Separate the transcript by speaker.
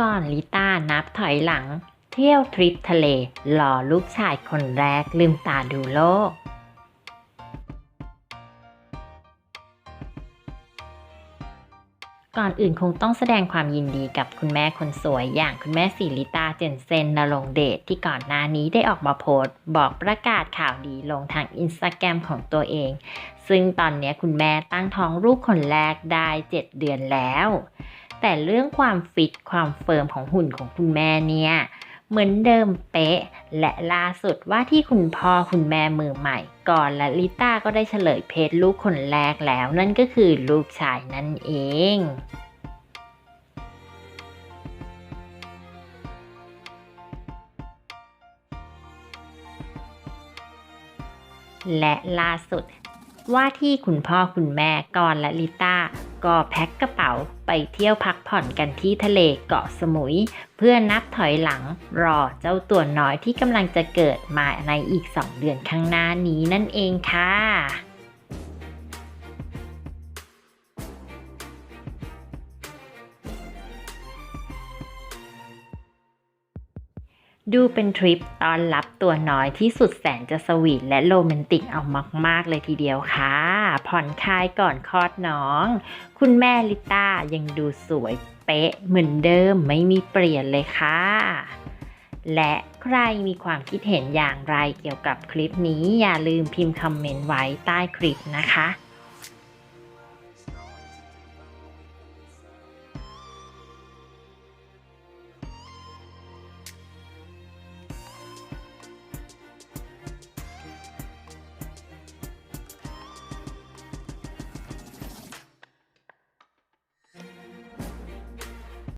Speaker 1: ก่อนลิต้านับถอยหลัง เที่ยวทริปทะเลหล่อลูกชายคนแรกลืมตาดูโลก ก่อนอื่นคงต้องแสดงความยินดีกับคุณแม่คนสวยอย่างคุณแม่สิริตาเจนเซนนรงเดชที่ก่อนหน้านี้ได้ออกมาโพสต์บอกประกาศข่าวดีลงทางอินสตาแกรมของตัวเอง ซึ่งตอนนี้คุณแม่ตั้งท้องลูกคนแรกได้ 7 เดือนแล้ว แต่เรื่องความฟิตความเฟิร์มของหุ่นของคุณแม่เนี่ยเหมือนเดิมเป๊ะ และล่าสุดว่าที่คุณพ่อคุณแม่มือใหม่ ก่อนและลิต้าก็ได้เฉลยเพศลูกคนแรกแล้วนั่นก็คือลูกชายนั่นเองและล่าสุดว่าที่คุณพ่อคุณแม่กอนและลิต้า ก็แพ็คกระเป๋าไปเที่ยวพักผ่อนกันที่ทะเลเกาะสมุย เพื่อนับถอยหลังรอเจ้าตัวน้อยที่กำลังจะเกิดมาในอีก 2 เดือนข้างหน้านี้นั่นเองค่ะ ดูเป็นทริปตอนรับตัวน้อยที่สุดแสนจะสวีทและโรแมนติกเอามาก ๆ เลยทีเดียวค่ะ ผ่อนคลายก่อนคลอดน้อง คุณแม่ลิต้ายังดูสวยเป๊ะเหมือนเดิมไม่มีเปลี่ยนเลยค่ะ และใครมีความคิดเห็นอย่างไรเกี่ยวกับคลิปนี้อย่าลืมพิมพ์คอมเมนต์ไว้ใต้คลิปนะคะ